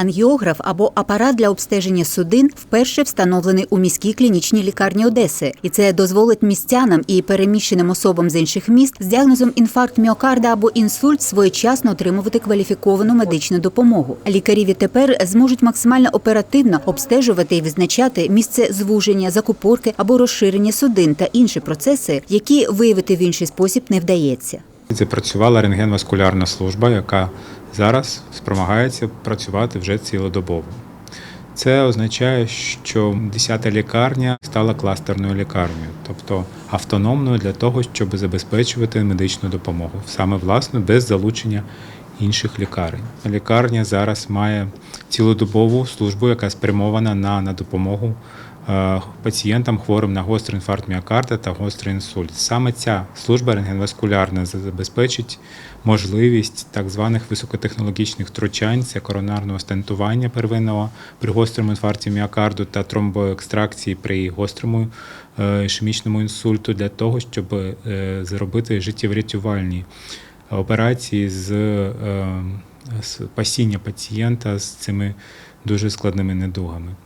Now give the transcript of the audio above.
Ангіограф або апарат для обстеження судин вперше встановлений у міській клінічній лікарні Одеси, і це дозволить містянам і переміщеним особам з інших міст з діагнозом інфаркт міокарда або інсульт своєчасно отримувати кваліфіковану медичну допомогу. Лікарі відтепер зможуть максимально оперативно обстежувати і визначати місце звуження, закупорки або розширення судин та інші процеси, які виявити в інший спосіб не вдається. Запрацювала рентгенваскулярна служба, яка зараз спромагається працювати вже цілодобово. Це означає, що 10-та лікарня стала кластерною лікарнею, тобто автономною для того, щоб забезпечувати медичну допомогу, саме власне без залучення інших лікарень. Лікарня зараз має цілодобову службу, яка спрямована на, на допомогу е, пацієнтам хворим на гострий інфаркт міокарда та гострий інсульт. Саме ця служба рентгенваскулярна забезпечить можливість так званих високотехнологічних втручань, це коронарного стентування первинного при гострому інфаркті міокарду та тромбоекстракції при гострому е, ішемічному інсульту для того, щоб е, зробити життєврятувальні операції з спасіння пацієнта з цими дуже складними недугами.